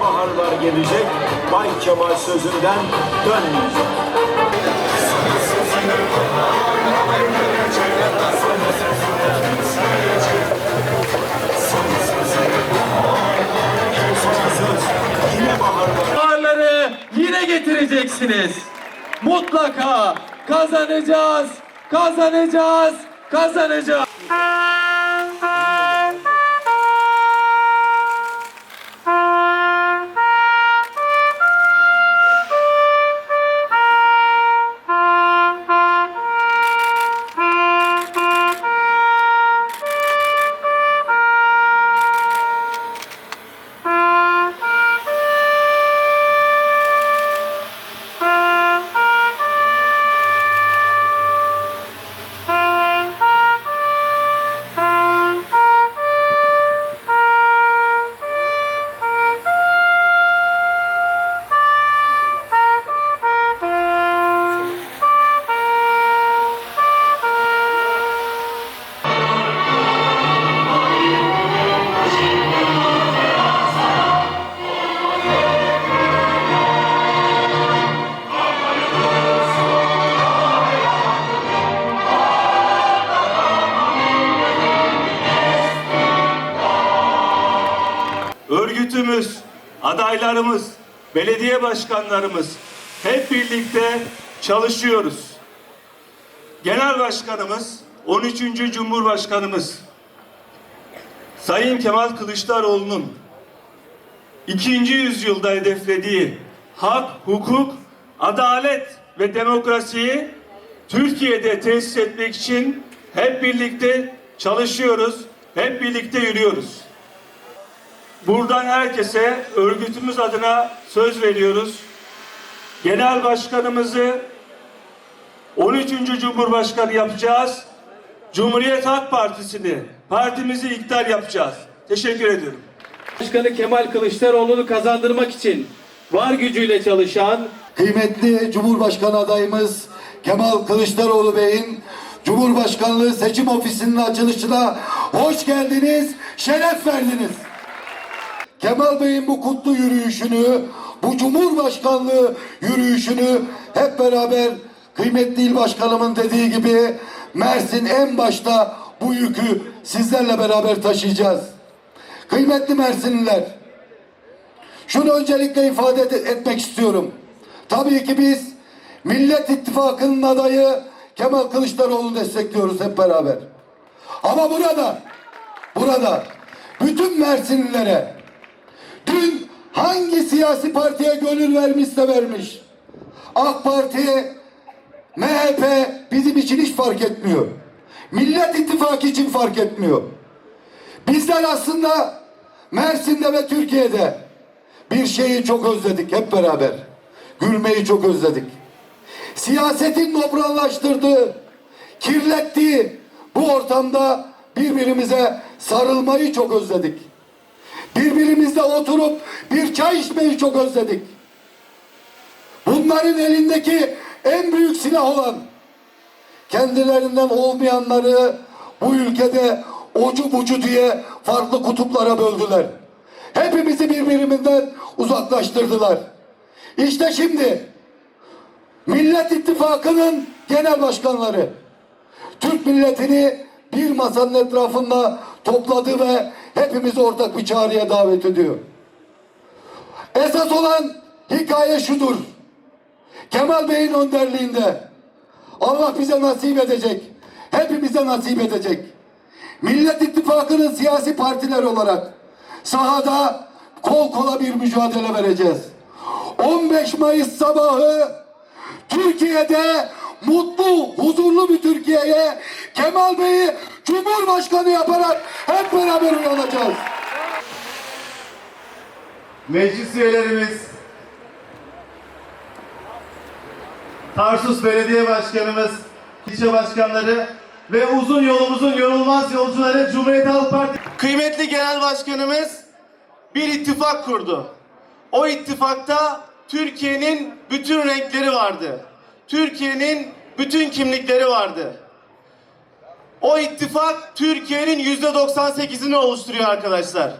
Baharlar gelecek, Bay Kemal sözünden dönmeyecek. Baharları yine getireceksiniz. Mutlaka kazanacağız, kazanacağız, 母さんでしょ。Örgütümüz, adaylarımız, belediye başkanlarımız hep birlikte çalışıyoruz. Genel Başkanımız, 13. Cumhurbaşkanımız Sayın Kemal Kılıçdaroğlu'nun ikinci yüzyılda hedeflediği hak, hukuk, adalet ve demokrasiyi Türkiye'de tesis etmek için hep birlikte çalışıyoruz, hep birlikte yürüyoruz. Buradan herkese örgütümüz adına söz veriyoruz. Genel başkanımızı 13. Cumhurbaşkanı yapacağız. Cumhuriyet Halk Partisi'ni, partimizi iktidar yapacağız. Teşekkür ediyorum. Başkanı Kemal Kılıçdaroğlu'nu kazandırmak için var gücüyle çalışan kıymetli Cumhurbaşkanı adayımız Kemal Kılıçdaroğlu Bey'in Cumhurbaşkanlığı seçim ofisinin açılışına hoş geldiniz, şeref verdiniz. Kemal Bey'in bu kutlu yürüyüşünü, bu Cumhurbaşkanlığı yürüyüşünü hep beraber kıymetli il başkanımın dediği gibi Mersin en başta bu yükü sizlerle beraber taşıyacağız. Kıymetli Mersinliler, şunu öncelikle ifade et- etmek istiyorum. Tabii ki biz Millet İttifakı'nın adayı Kemal Kılıçdaroğlu'nu destekliyoruz hep beraber. Ama burada, burada bütün Mersinlilere dün hangi siyasi partiye gönül vermişse vermiş. AK Parti, MHP bizim için hiç fark etmiyor. Millet İttifakı için fark etmiyor. Bizler aslında Mersin'de ve Türkiye'de bir şeyi çok özledik hep beraber. Gülmeyi çok özledik. Siyasetin nobranlaştırdığı, kirlettiği bu ortamda birbirimize sarılmayı çok özledik. Birbirimizle oturup bir çay içmeyi çok özledik. Bunların elindeki en büyük silah olan kendilerinden olmayanları bu ülkede ocu bucu diye farklı kutuplara böldüler. Hepimizi birbirimizden uzaklaştırdılar. İşte şimdi Millet İttifakı'nın genel başkanları Türk milletini bir masanın etrafında topladı ve hepimizi ortak bir çağrıya davet ediyor. Esas olan hikaye şudur. Kemal Bey'in önderliğinde Allah bize nasip edecek. Hepimize nasip edecek. Millet İttifakı'nın siyasi partiler olarak sahada kol kola bir mücadele vereceğiz. 15 Mayıs sabahı Türkiye'de mutlu, huzurlu bir Türkiye'ye Kemal Bey'i Cumhurbaşkanı yaparak hep beraber uyanacağız. meclis üyelerimiz, Tarsus Belediye Başkanımız, ilçe başkanları ve uzun yolumuzun yorulmaz yolcuları Cumhuriyet Halk Partisi. Kıymetli Genel Başkanımız bir ittifak kurdu. O ittifakta Türkiye'nin bütün renkleri vardı. Türkiye'nin bütün kimlikleri vardı. O ittifak Türkiye'nin yüzde 98'ini oluşturuyor arkadaşlar.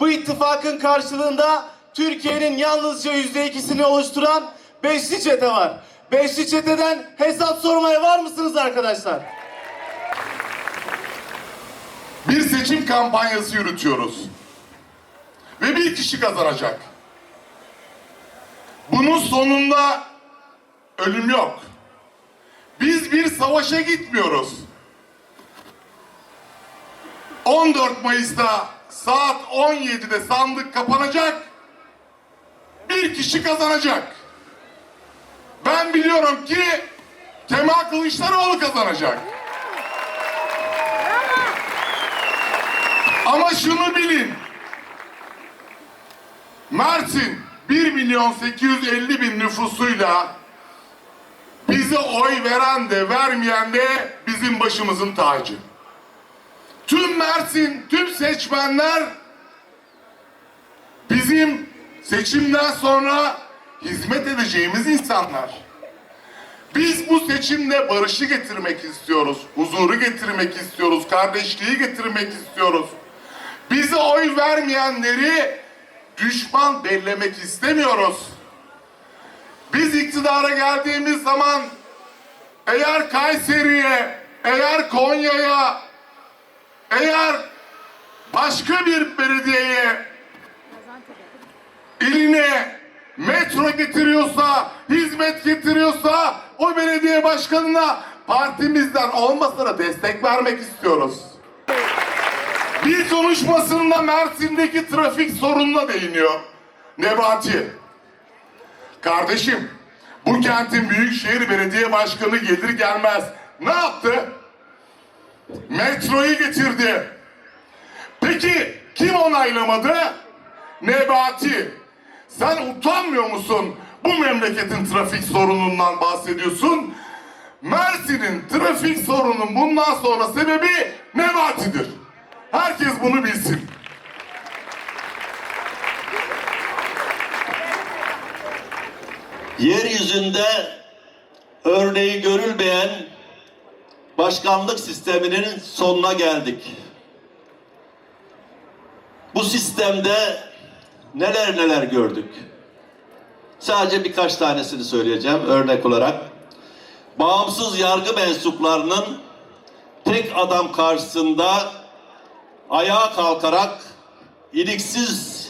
Bu ittifakın karşılığında Türkiye'nin yalnızca yüzde ikisini oluşturan beşli çete var. Beşli çeteden hesap sormaya var mısınız arkadaşlar? bir seçim kampanyası yürütüyoruz. Ve bir kişi kazanacak. Bunun sonunda ölüm yok. Biz bir savaşa gitmiyoruz. 14 Mayıs'ta saat 17'de sandık kapanacak. Bir kişi kazanacak. Ben biliyorum ki Kemal Kılıçdaroğlu kazanacak. Ama şunu bilin. Mersin 1 milyon 850 bin nüfusuyla bize oy veren de vermeyen de bizim başımızın tacı. Tüm Mersin, tüm seçmenler bizim seçimden sonra hizmet edeceğimiz insanlar. Biz bu seçimde barışı getirmek istiyoruz, huzuru getirmek istiyoruz, kardeşliği getirmek istiyoruz. Bize oy vermeyenleri düşman bellemek istemiyoruz. Biz iktidara geldiğimiz zaman eğer Kayseri'ye, eğer Konya'ya, eğer başka bir belediyeye, iline metro getiriyorsa, hizmet getiriyorsa o belediye başkanına partimizden olmasa da destek vermek istiyoruz. Bir konuşmasında Mersin'deki trafik sorununa değiniyor. Nebati. Kardeşim, bu kentin Büyükşehir Belediye Başkanı gelir gelmez ne yaptı? Metroyu getirdi. Peki kim onaylamadı? Nebati. Sen utanmıyor musun? Bu memleketin trafik sorunundan bahsediyorsun. Mersin'in trafik sorunun bundan sonra sebebi Nebati'dir. Herkes bunu bilsin. yeryüzünde örneği görülmeyen başkanlık sisteminin sonuna geldik. Bu sistemde neler neler gördük. Sadece birkaç tanesini söyleyeceğim örnek olarak. Bağımsız yargı mensuplarının tek adam karşısında ayağa kalkarak iliksiz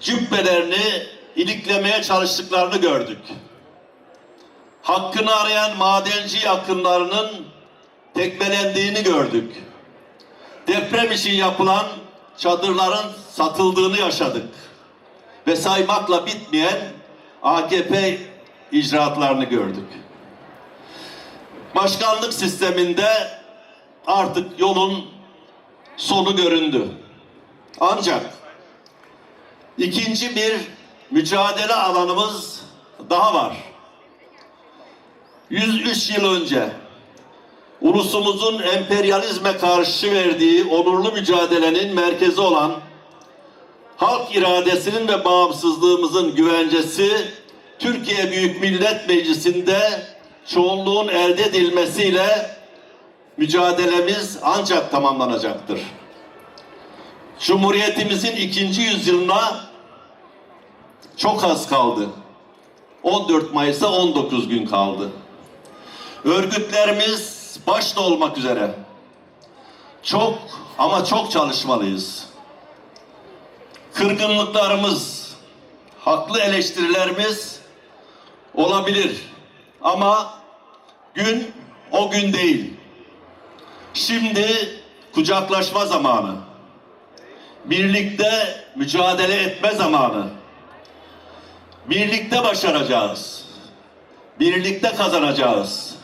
cübbelerini iliklemeye çalıştıklarını gördük. Hakkını arayan madenci yakınlarının tekmelendiğini gördük. Deprem için yapılan çadırların satıldığını yaşadık. Ve saymakla bitmeyen AKP icraatlarını gördük. Başkanlık sisteminde artık yolun sonu göründü. Ancak ikinci bir mücadele alanımız daha var. 103 yıl önce ulusumuzun emperyalizme karşı verdiği onurlu mücadelenin merkezi olan halk iradesinin ve bağımsızlığımızın güvencesi Türkiye Büyük Millet Meclisi'nde çoğunluğun elde edilmesiyle mücadelemiz ancak tamamlanacaktır. Cumhuriyetimizin ikinci yüzyılına çok az kaldı. 14 Mayıs'a 19 gün kaldı. Örgütlerimiz başta olmak üzere çok ama çok çalışmalıyız. Kırgınlıklarımız, haklı eleştirilerimiz olabilir ama gün o gün değil. Şimdi kucaklaşma zamanı. Birlikte mücadele etme zamanı. Birlikte başaracağız. Birlikte kazanacağız.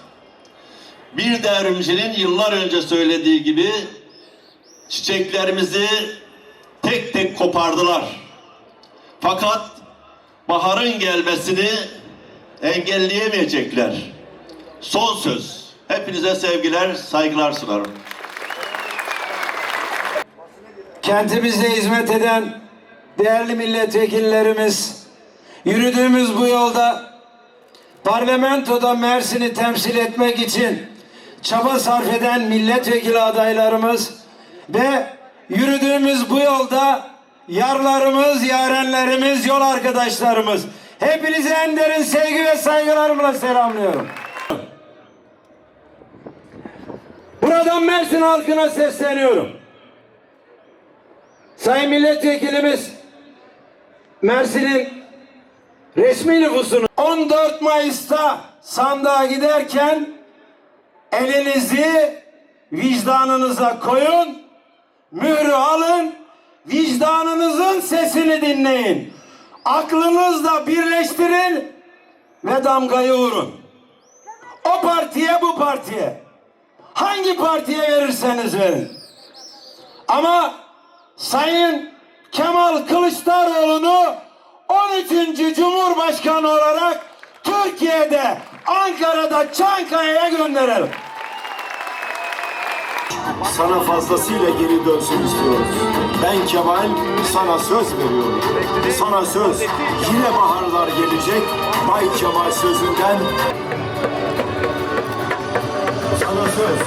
Bir devrimcinin yıllar önce söylediği gibi çiçeklerimizi tek tek kopardılar. Fakat baharın gelmesini engelleyemeyecekler. Son söz. Hepinize sevgiler, saygılar sunarım. kentimize hizmet eden değerli milletvekillerimiz, yürüdüğümüz bu yolda parlamentoda Mersin'i temsil etmek için çaba sarf eden milletvekili adaylarımız ve yürüdüğümüz bu yolda yarlarımız, yarenlerimiz, yol arkadaşlarımız. Hepinizi en derin sevgi ve saygılarımla selamlıyorum. Buradan Mersin halkına sesleniyorum. Sayın milletvekilimiz Mersin'in resmi nüfusunu 14 Mayıs'ta sandığa giderken elinizi vicdanınıza koyun, mührü alın, vicdanınızın sesini dinleyin. Aklınızla birleştirin ve damgayı vurun. O partiye bu partiye. Hangi partiye verirseniz verin. Ama Sayın Kemal Kılıçdaroğlu'nu 13. Cumhurbaşkanı olarak Türkiye'de, Ankara'da, Çankaya'ya gönderelim. Sana fazlasıyla geri dönsün istiyoruz. Ben Kemal sana söz veriyorum. Sana söz. Yine baharlar gelecek. Bay Kemal sözünden. Sana söz.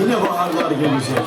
Yine baharlar gelecek.